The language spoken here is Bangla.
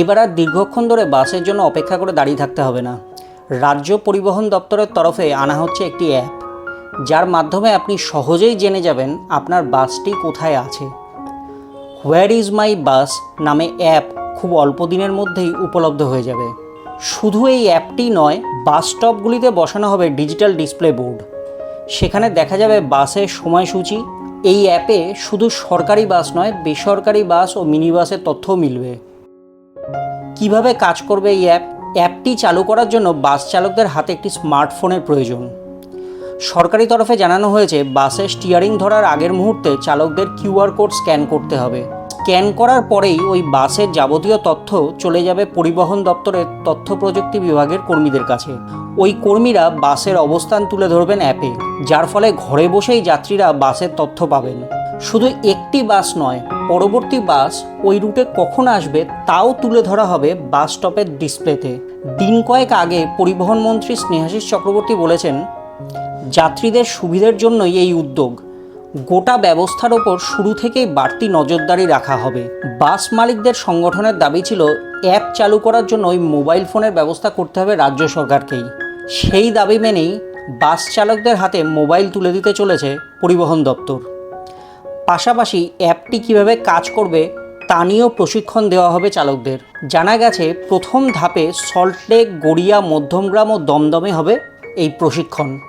এবার আর দীর্ঘক্ষণ ধরে বাসের জন্য অপেক্ষা করে দাঁড়িয়ে থাকতে হবে না। রাজ্য পরিবহন দপ্তরের তরফে আনা হচ্ছে একটি অ্যাপ, যার মাধ্যমে আপনি সহজেই জেনে যাবেন আপনার বাসটি কোথায় আছে। হোয়ার ইজ মাই বাস নামে অ্যাপ খুব অল্প দিনের মধ্যেই উপলব্ধ হয়ে যাবে। শুধু এই অ্যাপটি নয়, বাস স্টপগুলিতে বসানো হবে ডিজিটাল ডিসপ্লে বোর্ড। সেখানে দেখা যাবে বাসের সময়সূচি। এই অ্যাপে শুধু সরকারি বাস নয়, বেসরকারি বাস ও মিনি বাসের তথ্যও মিলবে। কীভাবে কাজ করবে এই অ্যাপ অ্যাপটি চালু করার জন্য বাস চালকদের হাতে একটি স্মার্টফোনের প্রয়োজন। সরকারি তরফে জানানো হয়েছে, বাসে স্টিয়ারিং ধরার আগের মুহূর্তে চালকদের কিউআর কোড স্ক্যান করতে হবে। স্ক্যান করার পরেই ওই বাসের যাবতীয় তথ্য চলে যাবে পরিবহন দপ্তরের তথ্য প্রযুক্তি বিভাগের কর্মীদের কাছে। ওই কর্মীরা বাসের অবস্থান তুলে ধরবেন অ্যাপে, যার ফলে ঘরে বসেই যাত্রীরা বাসের তথ্য পাবেন। শুধু একটি বাস নয়, পরবর্তী বাস ওই রুটে কখন আসবে তাও তুলে ধরা হবে বাস স্টপের ডিসপ্লেতে। দিন কয়েক আগে পরিবহন মন্ত্রী স্নেহাশিস চক্রবর্তী বলেছেন, যাত্রীদের সুবিধার জন্যই এই উদ্যোগ। গোটা ব্যবস্থার ওপর শুরু থেকেই বাড়তি নজরদারি রাখা হবে। বাস মালিকদের সংগঠনের দাবি ছিল, অ্যাপ চালু করার জন্য ওই মোবাইল ফোনের ব্যবস্থা করতে হবে রাজ্য সরকারকেই। সেই দাবি মেনেই বাস চালকদের হাতে মোবাইল তুলে দিতে চলেছে পরিবহন দপ্তর। পাশাপাশি অ্যাপটি কীভাবে কাজ করবে তা নিয়েও প্রশিক্ষণ দেওয়া হবে চালকদের। জানা গেছে, প্রথম ধাপে সল্টলেক, গড়িয়া, মধ্যমগ্রাম ও দমদমে হবে এই প্রশিক্ষণ।